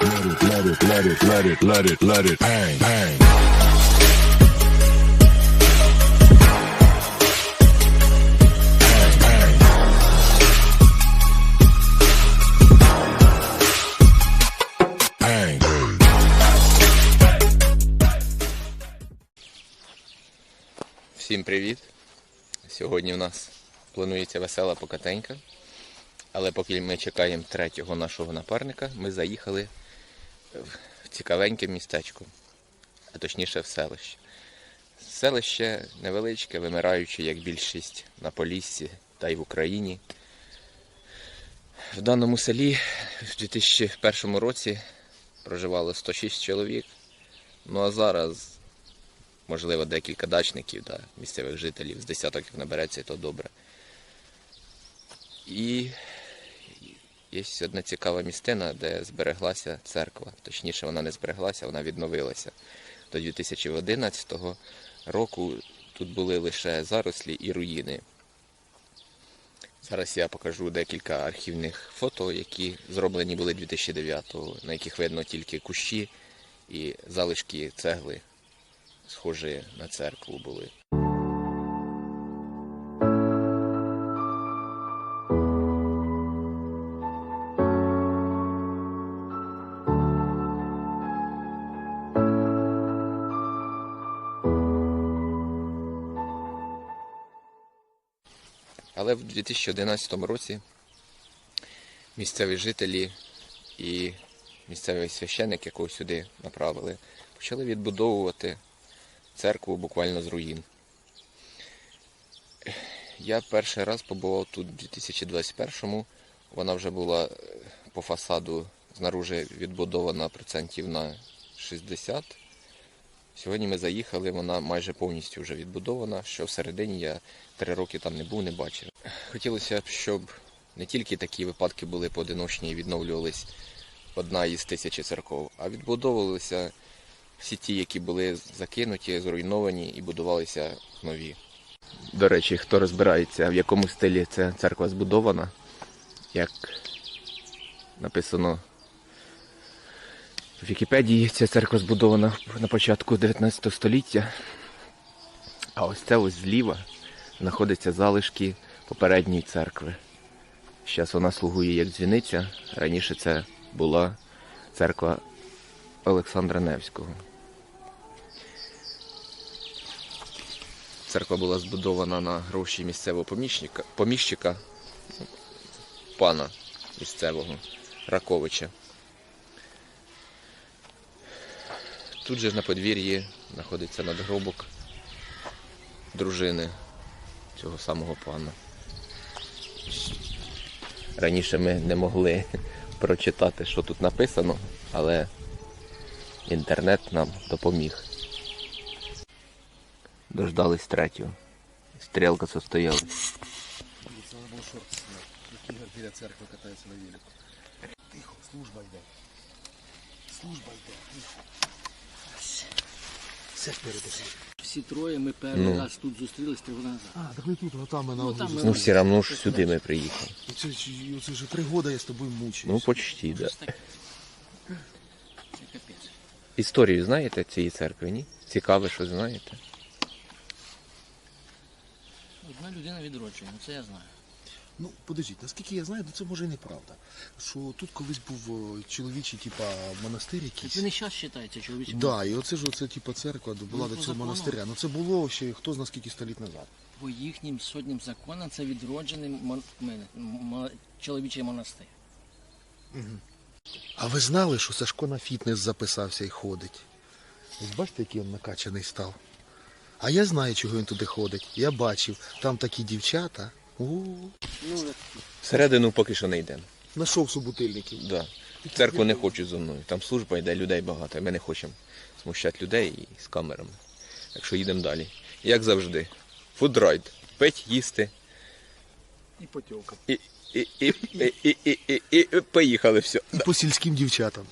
Let it, let it, let it, let it, let it, let it bang, bang. Всім привіт! Сьогодні у нас планується весела покатенька. Але поки ми чекаємо третього нашого напарника, ми заїхали в цікавеньке містечко, а точніше в селище. Селище невеличке, вимираюче, як більшість на Поліссі та й в Україні. В даному селі в 2001 році проживало 106 чоловік. Ну а зараз можливо, декілька дачників, да, місцевих жителів, з десяток набереться, то добре. І є одна цікава місцина, де збереглася церква. Точніше, вона не збереглася, вона відновилася. До 2011 року тут були лише зарослі і руїни. Зараз я покажу декілька архівних фото, які зроблені були 2009-го, на яких видно тільки кущі і залишки цегли схожі на церкву були. 2011 році місцеві жителі і місцевий священник, якого сюди направили, почали відбудовувати церкву буквально з руїн. Я перший раз побував тут у 2021-му. Вона вже була е, по фасаду знаружи відбудована процентів на 60. Сьогодні ми заїхали, вона майже повністю вже відбудована, що всередині я три роки там не був, не бачив. Хотілося б, щоб не тільки такі випадки були поодиночні і відновлювались одна із тисячі церков, а відбудовувалися всі ті, які були закинуті, зруйновані і будувалися нові. До речі, хто розбирається, в якому стилі ця церква збудована, як написано в Вікіпедії, ця церква збудована на початку 19 століття. А ось це ось зліва знаходяться залишки попередньої церкви. Зараз вона слугує як дзвіниця. Раніше це була церква Олександра Невського. Церква була збудована на гроші місцевого поміщика, поміщика пана місцевого Раковича. Тут же ж на подвір'ї знаходиться надгробок дружини цього самого пана. Раніше ми не могли прочитати, що тут написано, але інтернет нам допоміг. Дождались третього. Стрілка. Який біля церкви катається на велику. Тихо, служба йде. Служба йде, тихо. Все передачі. Всі троє ми перший Ну. раз тут зустрілись три роки назад. А, так не тут, ну там ми на Ну, там ми- Ну, все одно ж сюди ми приїхали. Оце, ж- оце вже три роки я з тобою мучаюсь. Ну, почти, да. Це капець. Історію знаєте цієї церкви, ні? Цікаве, що знаєте. Одна людина відроджує, ну це я знаю. Ну, подождіть, наскільки я знаю, це може і неправда. Що тут колись був о, чоловічий, типа, монастир якийсь. він і зараз вважається чоловічим. Да, і оце ж оце, типа, церква була Ну, до по цього закону. монастиря. Ну це було ще хто зна скільки століть назад. По їхнім сотням законам це відроджений мон... мене, м- чоловічий монастир. А ви знали, що Сашко на фітнес записався і ходить? Ось бачите, який він накачаний став. А я знаю, чого він туди ходить. Я бачив, там такі дівчата. Ну, Всередину поки що не йдемо. Нашов собутильників. Да. Церкву не хочуть зо мною. Там служба йде, людей багато. Ми не хочемо смущати людей і з камерами. Так що їдемо далі. Як завжди. Фудрайд. Пить, їсти. І потьовка. І, і, і, і, і, і, і, і, і поїхали все. І по сільським дівчатам.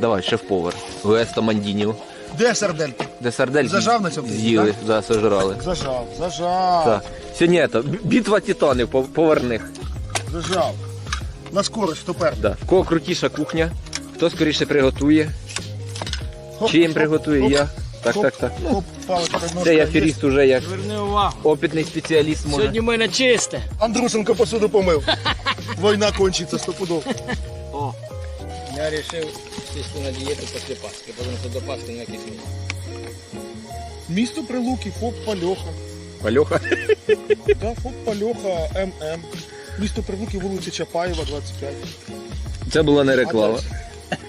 Давай, шеф-повар. Гуесто Мандінів. Де сардельки? Де сардельки Зажав на цьому з'їли, да, сожрали. Зажав, зажав, Так. Сьогодні це, битва титанів пов- поварних. зажав. На скорость, хто перший. Да. В кого крутіша кухня, хто скоріше приготує, Хоп, чим хоп, приготує хоп, я. Так, хоп, так, так. Ну, Хоп, паличка, ножка це я є. аферіст уже як Зверни увагу. опитний спеціаліст може. Сьогодні в мене чисте. Андрусенко посуду помив. Війна кончиться стопудов. Я вирішив сісти на дієту після Пасхи, тому що до Пасхи ніяких змін. Місто Прилуки, ФОП Пальоха. Альоха. Да, ФОП Пальоха, ММ. Місто Прилуки, вулиця Чапаєва, 25. Це була не реклама.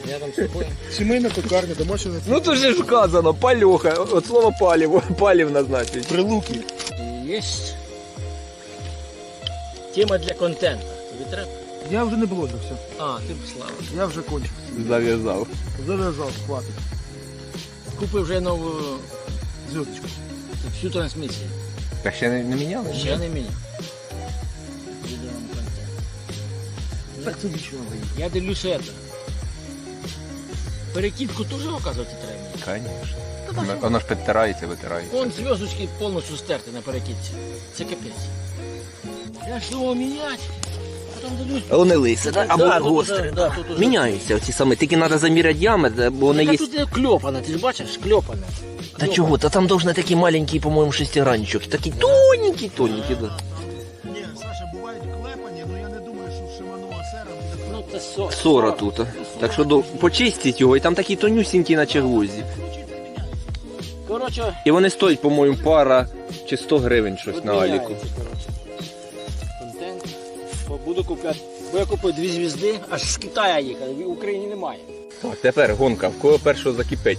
Я там з собою. Сімейна пекарня, домашня Ну тут же ж вказано, пальоха. От слово паліво, палівна значить. Прилуки. Є тема для контенту. Тобі треба? Я вже не блогер, все. А, ти слава. Я вже кончив. Зав'язав. Зав'язав, хватить. Купив вже нову Зв'язочку. всю трансмісію. Так ще не, не міняли? Ще не міняв. Контент. Так це нічого не. Я дивлюся это. Перекидку теж, оказувати, треба. Звісно. Воно ж підтирається, витирається. Вон зв'язочки повністю стерти на перекидці. Це капець. Я ж думав міняти. Вони лиси, да? Або Да, гострі. да, тут уже- Міняються оці саме. Тільки треба заміряти діаметр, бо вони є. тут кльопана, ти ж бачиш, кльопана. Та чого? Та там должны такі маленькі, по-моєму, шестигранничок. Такі тоненькі, тоненькі, да. Ні, Саша, бувають клепані, але я не думаю, що Шиманова сера буде. Ну, це со. Сора тут. Так що до... почистіть його, і там такі тонюсінькі, наче гвозді. Коротше, І вони стоять, по-моєму, пара чи 100 гривень щось на аліку. Буду купляти. Бо я купив дві звізди, аж з Китаю їхали, в Україні немає. Так, тепер гонка. В кого першого закипить?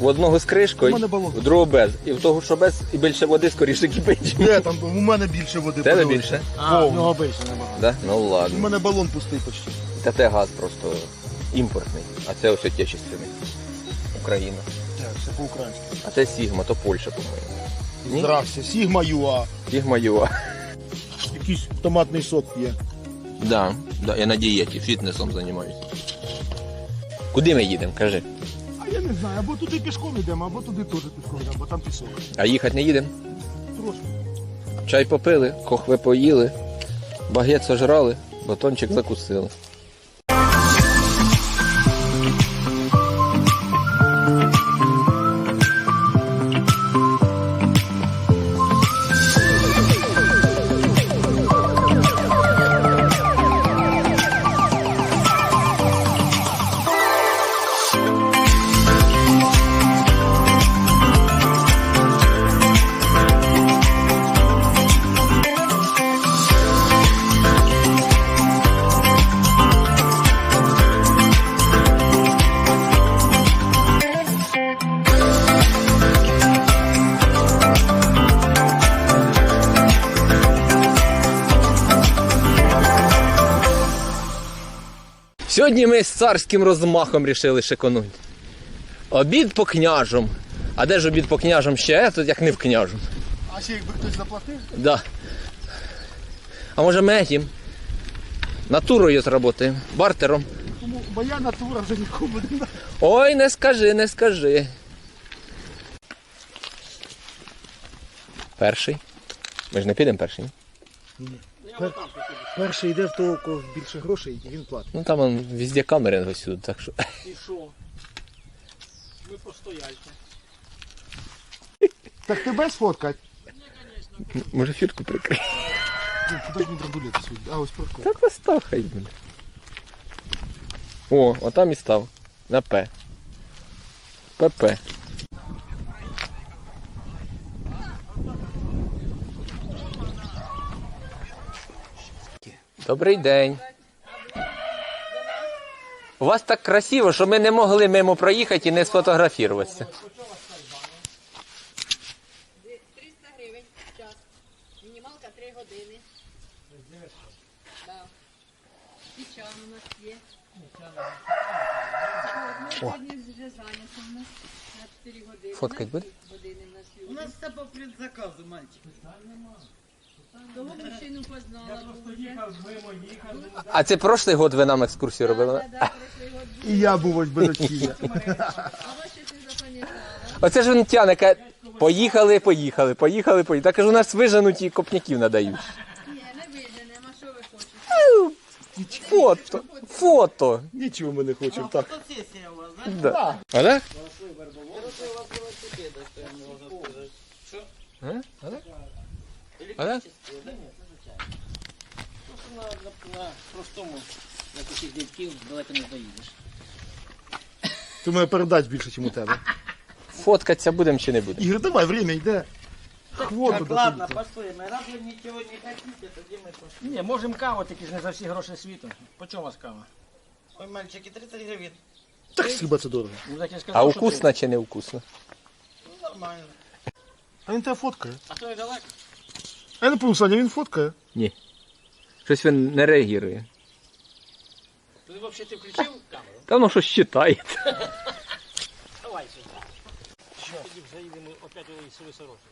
В одного з кришкою, У мене балон. в другого без. І в того, що без, і більше води скоріше кипить. Де там? У мене більше води. Тебе подивись. більше? А, Повно. в нього більше немає. Да? Ну У ладно. мене балон пустий почти. Та те газ просто імпортний, а це ось отечественний. Україна. Так, все по-українськи. А це Сігма, то Польща, по-моєму. Ні? Здрасте, Сігма Юа. Сігма Юа. Якийсь томатний сок п'є. Да, да, я на дієті, фітнесом займаюся. Куди ми їдемо, кажи? А я не знаю, або туди пішком йдемо, або туди теж пішком йдемо, бо там пісок. А їхати не їдемо? Трошки. Чай попили, кохви поїли, багет сожрали, батончик закусили. Сьогодні ми з царським розмахом рішили шиконуть. Обід по княжам. А де ж обід по княжам ще, тут як не в княжам. А ще якби хтось заплатив? Да. А може їм? Натурою зработаємо, бартером. Тому моя натура вже нікому не. Ой, не скажи, не скажи. Перший. Ми ж не підемо перший. ні? Перший йде в того, у кого більше грошей, і він платить. Ну там он, везде камери ось сюди, так що. І що? Ми постояльці. Так тебе сфоткать? Може фірку прикрити. Ні, Куди ж свої? А ось паркур. Так постав хай буде. О, отам і став. На П. ПП. Добрий день. У вас так красиво, що ми не могли мимо проїхати і не сфотографуватися. 300 гривень в час. Мінімалка 3 години. І чан у нас є. Сьогодні вже зайнято у нас на 4 години. Фоткать буде? Години в нас У нас все по предзаказу, мальчик. Того мужчину познала. А це прошлий год ви нам екскурсію робили? Да, да. І я був ось без очія. А вас запам'ятала. Оце ж він тяне, каже, поїхали, поїхали, поїхали, поїхали. Так ж у нас виженуті копняків надають. Ні, не виженемо, а що ви хочете? Фото, фото. Нічого ми не хочемо так. Да. А так? А? А так? А так? Просто на, на, на простому, як усіх дівків, далеко не доїдеш. Ти мене передач більше, ніж у тебе. Фоткатися будемо чи не будемо? Ігор, давай, время йде. Хводу Так, ладно, постоим. Раз вы ничего не хотите, тоді ми пошли. Ні, можемо каву, тільки ж не за всі гроші світу. По чому у вас кава? Ой, мальчики, 30 гривен. Так хіба це дорого. Ну так я А сказав, що вкусно чи не вкусно? Ну, нормально. А він тебе фоткає. А то недалеко. А я не пам'ятаю, Саня, він фоткає. Ні. Щось він не реагує. Ти взагалі ти включив камеру? Та воно щось читає. Давай сюди. Тоді заїдемо опять у лісові сорочі.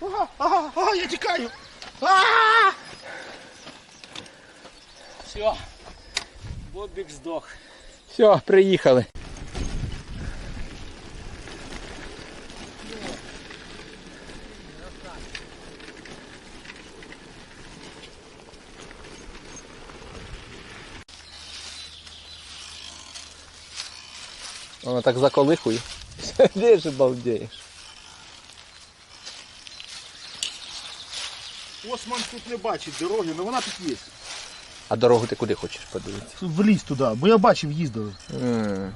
Ага, ага, ага, я тікаю. Все. Бобік здох. Все, приїхали. Воно так заколихує. Де ж балдеєш? Осман тут не бачить дороги, але вона тут є. А дорогу ти куди хочеш подивитися? В ліс туди, бо я бачив, їздили. М.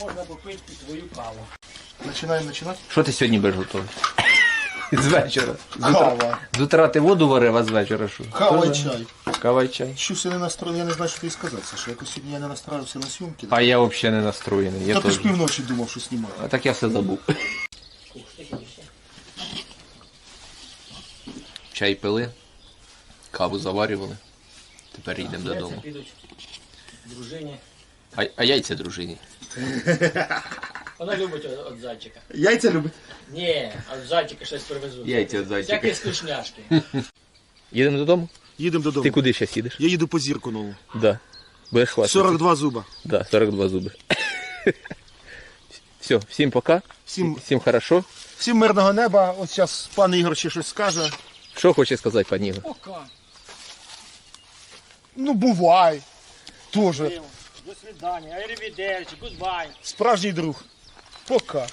Можна попити твою каву. Починаємо починати. Що ти сьогодні будеш готувати? З вечора. З утра, Кава. з утра ти воду варив, а з вечора що? Кава і чай. Кава і чай. Щось я не настроєний, я не знаю, що тобі сказати, Саша. Якось сьогодні я не настроївся на зйомки. А я взагалі не настроєний. Я Та ти теж. ж півночі думав, що знімати. А так я все забув. Чай пили, каву заварювали. Тепер йдемо додому. Підуть дружині. А, а яйця дружині. Вона любить от, от зайчика. Яйця любить. Ні, от зайчика щось привезуть. Яйця від Всякі скучняшки. Їдемо додому? Їдемо додому. Ти куди зараз їдеш? Я їду по зірку нову. Да. Будеш хвастатися? 42 зуба. Да, 42 зуби. Все, всім пока. Всім, Всім хорошо. всім мирного неба. От зараз пан Ігор ще щось скаже. Що хоче сказати пані Ігор? Пока. Ну, бувай. Тоже. До свидання. Арівідерчі, гудбай. Справжній друг. Пока.